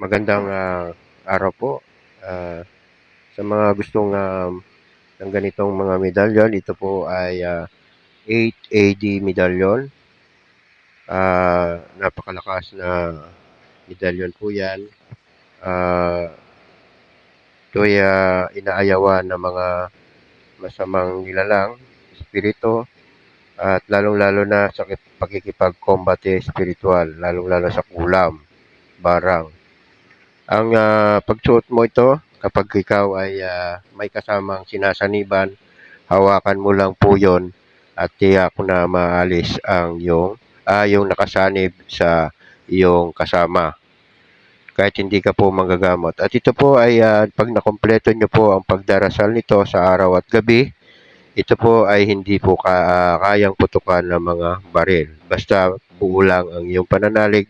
Magandang ah, araw po. Ah, sa mga gustong um, ng ganitong mga medalyon, ito po ay ah, 8 AD medalyon. Ah, napakalakas na medalyon po yan. Ah, ito ay ah, inaayawan ng mga masamang nilalang, espiritu, at lalong-lalo na sa pagkikipag-combate spiritual, lalong-lalo sa kulam, barang. Ang ah, pagsuot mo ito, kapag ikaw ay ah, may kasamang sinasaniban, hawakan mo lang po yon at tiyak na maalis ang yung, ah, yung nakasanib sa iyong kasama kahit hindi ka po manggagamot. At ito po ay ah, pag nakompleto nyo po ang pagdarasal nito sa araw at gabi, ito po ay hindi po ka, ah, kayang putukan ng mga baril. Basta buo lang ang iyong pananalig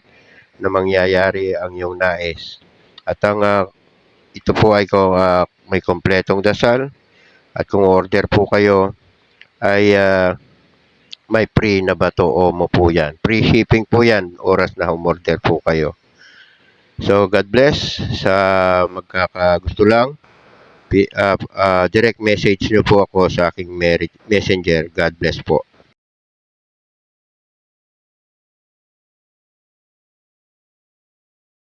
na mangyayari ang iyong nais. At ang ah, ito po ay kung ah, may kompletong dasal at kung order po kayo ay ah, may free na bato o mo po yan. Free shipping po yan oras na umorder po kayo. So God bless sa magkakagusto lang. Pi- ah, ah, direct message nyo po ako sa aking messenger. God bless po.